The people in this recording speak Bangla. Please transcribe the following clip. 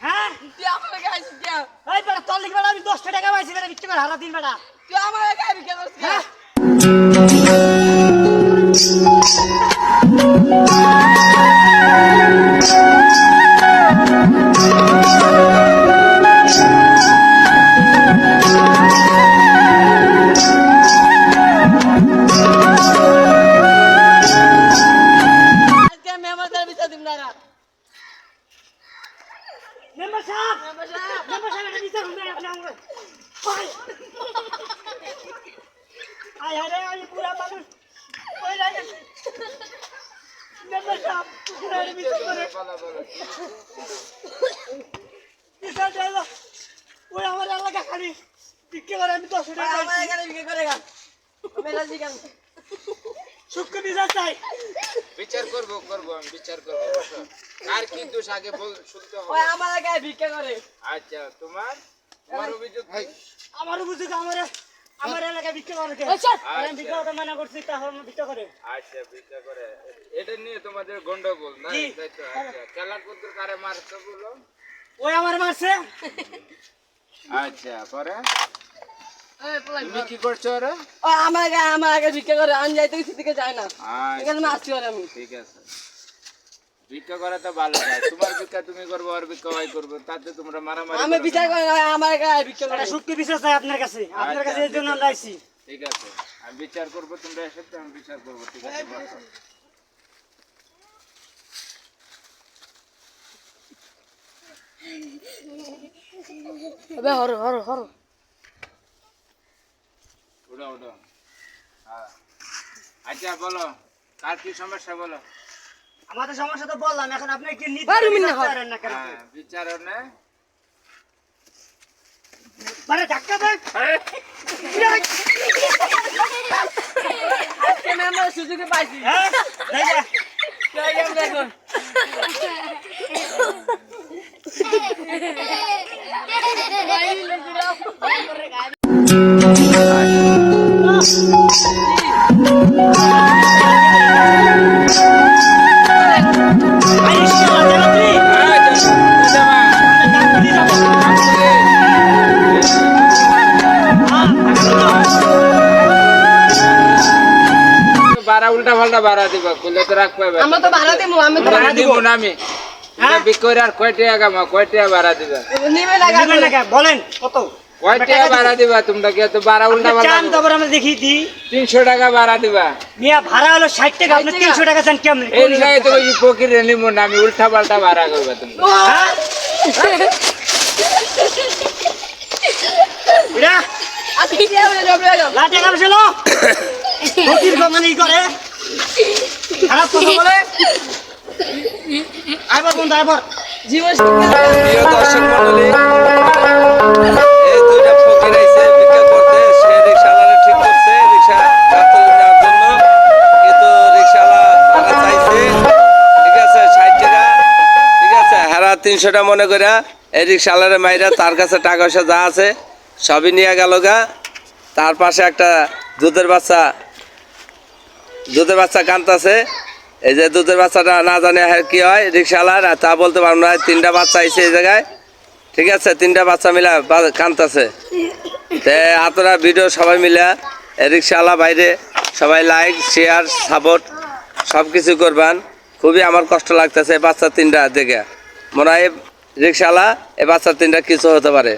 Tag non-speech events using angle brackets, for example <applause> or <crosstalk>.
তুই আমার গায়ে আসিস কে? এই বেটা তোর লিখে বেটা আমি দশটা টাকা পাইছি বেটা বিক্রি করে হারা দিন বেটা। তুই আমার গায়ে করছিস হ্যাঁ? আয় আরে আমি পুরা মানুষ ওই লাগে সাহেব পুরা বিচার করে বিচার দেয় ওই আমার এলাকা খালি বিক্রি করে আমি দশ টাকা আমার পাইছি। গায়ে করে গা। আমি রাজি সূক্ষ্ম বিচার চাই বিচার করব করব আমি বিচার করব। কার কি দোষ আগে বল শুনতে ওই হবে আমার গায়ে ভিক্ষা করে। আচ্ছা তোমার তোমার অভিযোগ আমার আমার আমার এলাকায় বিক্রি করে কে? আমি বিক্রি করতে মানা করছি তাহলে বিক্রি করে। আচ্ছা বিচার করে। এটা নিয়ে তোমাদের গন্ডগোল না? জি। তাই তো আচ্ছা। কারে মারছো বলো? ওই আমার মারছে। আচ্ছা পরে? তুমি কি করছ ওরা? আমার গায়ে আমার আগে ভিক্ষা করে আমি যাইতে কিছু দিকে যাই না। আচ্ছা। এখানে ওরে আমি। ঠিক আছে। ভিক্ষা করা তো ভালো কাজ তোমার ভিক্ষা তুমি করব আর ভিক্ষা ভাই করব তাতে তোমরা মারামারি আমি করো বিচার না। করি না, ওই আমার গায়ে ভিক্ষা করে এটা সূক্ষ্ম বিচার আপনার কাছে। আপনার কাছে এই জন্য আমরা আইছি ঠিক আছে। আমি বিচার করব তোমরা এসে আমি বিচার করব ঠিক আছে বসো। এবে হরো হরো হরো। উঠো উঠো হ্যাঁ। আচ্ছা বলো কার কি সমস্যা বলো। আমাদের সমস্যা তো বললাম এখন আপনি কি নিতে হয়। করেন না কেন? হ্যাঁ বিচার না। মানে ধাক্কা দেন আমি আমার সুযোগে পাইছি। হ্যাঁ দেখুন, <laughs> উল্টা পাল্টা বাড়া দিবা খুলে তো রাখ পাবে আমরা তো ভাড়া দিব আমি তো ভাড়া দিব না আমি। হ্যাঁ? বিক্রি আর কয় টাকা কামা কয় টাকা ভাড়া দিবা? নিবে না নেবেন না কেন? বলেন কত? কয় টাকা ভাড়া দিবা? তোমরা কি এত বারা উল্টা আপনি চান পাল্টা তারপর আমরা দেখিয়ে দিই। তিনশো টাকা ভাড়া দিবা। মিয়া ভাড়া হলো ষাট টাকা। আপনি 60 টাকা? চান কেমন? এই জায়গায় তো ওই ফকির নিব না আমি উল্টা পাল্টা ভাড়া করবা তোমরা। হ্যাঁ? বুড়া, আজকে কি হবে? জব জব লাটে কাম ছিল করে। খারাপ কথা বলে। আইবার বন্ধু আইবার কিন্তু রিক্সাওয়ালা চাইছে। ঠিক আছে ঠিক আছে, হারা তিনশোটা মনে করিয়া এই রিক্সাওয়ালারে মাইরা তার কাছে টাকা পয়সা যা আছে সবই নিয়ে গেল গা। তার পাশে একটা দুধের বাচ্চা দুধের বাচ্চা কানতাছে। এই যে দুধের বাচ্চাটা না জানে কি হয়, রিক্সাওয়ালার, আর তা বলতে পারব না, তিনটা বাচ্চা আইছে এই জায়গায়। ঠিক আছে, তিনটা বাচ্চা মিলা কানতাছে। তে আপনারা ভিডিও সবাই মিলে রিক্সাওয়ালা বাইরে, সবাই লাইক, শেয়ার, সাপোর্ট সব কিছু করবেন। খুবই আমার কষ্ট লাগতেছে বাচ্চা তিনটা দেখে। মনে হয় রিক্সাওয়ালা এই বাচ্চা তিনটা কিছু হতে পারে।